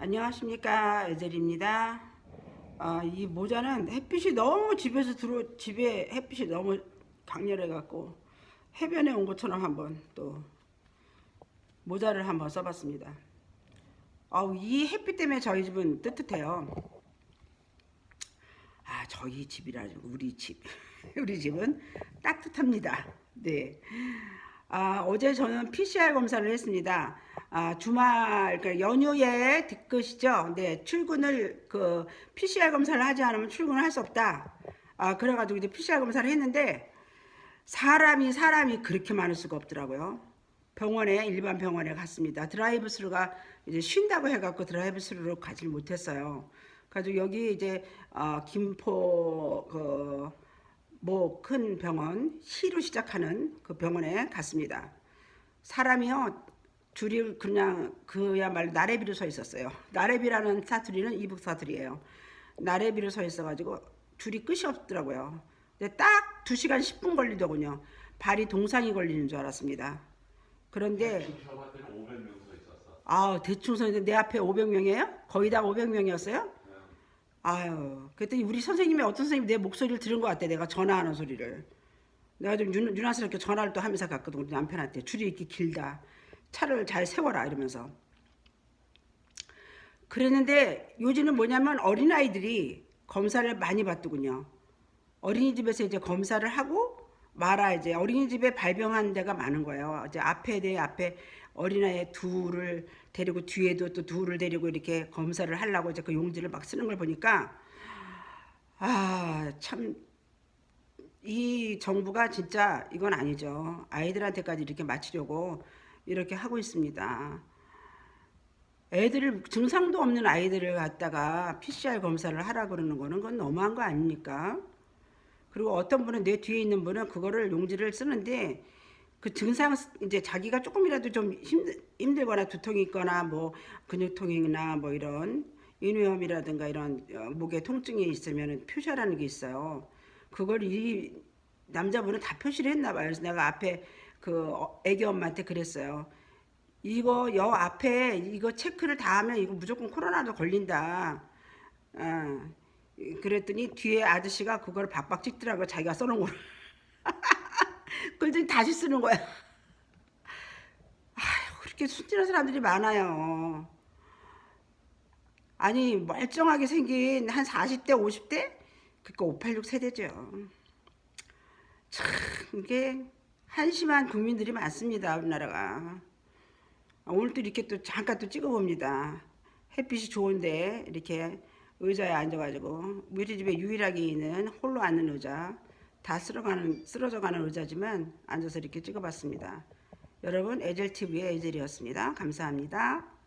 안녕하십니까 에젤입니다. 아, 이 모자는 햇빛이 너무 집에서 들어 집에 햇빛이 너무 강렬해 갖고 해변에 온 것처럼 한번 또 모자를 한번 써봤습니다. 아우 이 햇빛 때문에 저희 집은 뜨뜻해요. 아 저희 집이라 우리 집 우리 집은 따뜻합니다. 네. 아, 어제 저는 PCR 검사를 했습니다. 아, 주말, 그러니까 연휴에 뒤끝이죠. 네, 출근을, 그, PCR 검사를 하지 않으면 출근을 할 수 없다. 아, 그래가지고 이제 PCR 검사를 했는데, 사람이, 사람이 그렇게 많을 수가 없더라고요. 병원에, 일반 병원에 갔습니다. 드라이브 스루가 이제 쉰다고 해갖고 드라이브 스루로 가질 못했어요. 그래가지고 여기 이제, 어, 김포, 그, 뭐 큰 병원 시로 시작하는 그 병원에 갔습니다. 사람이요 줄이 그냥 그야말로 나래비로 서 있었어요. 나래비라는 사투리는 이북 사투리예요. 나래비로 서 있어가지고 줄이 끝이 없더라고요. 근데 딱 2시간 10분 걸리더군요. 발이 동상이 걸리는 줄 알았습니다. 그런데 대충 봤더니 500명 서 있었어. 아 대충 서는데 내 앞에 500명이에요? 거의 다 500명이었어요? 네. 아유, 그랬더니 우리 선생님이 어떤 선생님이 내 목소리를 들은 것 같아. 내가 전화하는 소리를. 내가 좀 유, 유난스럽게 전화를 또 하면서 갔거든. 우리 남편한테. 줄이 이렇게 길다. 차를 잘 세워라. 이러면서. 그랬는데 요즘은 뭐냐면 어린아이들이 검사를 많이 받더군요. 어린이집에서 이제 검사를 하고 말아 이제 어린이집에 발병한 데가 많은 거예요. 이제 앞에 내 앞에 어린아이 둘을 데리고 뒤에도 또 둘을 데리고 이렇게 검사를 하려고 이제 그 용지를 막 쓰는 걸 보니까 아 참 이 정부가 진짜 이건 아니죠. 아이들한테까지 이렇게 맞추려고 이렇게 하고 있습니다. 애들을 증상도 없는 아이들을 갖다가 PCR 검사를 하라 그러는 거는 그건 너무한 거 아닙니까? 그리고 어떤 분은 내 뒤에 있는 분은 그거를 용지를 쓰는데 그 증상 이제 자기가 조금이라도 좀 힘들, 힘들거나 두통이 있거나 뭐 근육통이나 뭐 이런 인후염이라든가 이런 어, 목에 통증이 있으면 표시하라는 게 있어요. 그걸 이 남자분은 다 표시를 했나 봐요. 그래서 내가 앞에 그 어, 애기 엄마한테 그랬어요. 이거 여 앞에 이거 체크를 다 하면 이거 무조건 코로나도 걸린다. 어, 그랬더니 뒤에 아저씨가 그걸 박박 찍더라고요. 자기가 써놓은 거를. 그랬더니 다시 쓰는 거야. 아휴, 그렇게 순진한 사람들이 많아요. 아니, 멀쩡하게 생긴 한 40대, 50대? 그니까 586 세대죠. 참, 이게 한심한 국민들이 많습니다, 우리나라가. 아, 오늘 또 이렇게 또 잠깐 또 찍어봅니다. 햇빛이 좋은데 이렇게 의자에 앉아가지고 우리 집에 유일하게 있는 홀로 앉는 의자 다 쓸어가는 쓰러져가는 의자지만 앉아서 이렇게 찍어봤습니다. 여러분 에젤 TV의 에젤이었습니다. 감사합니다.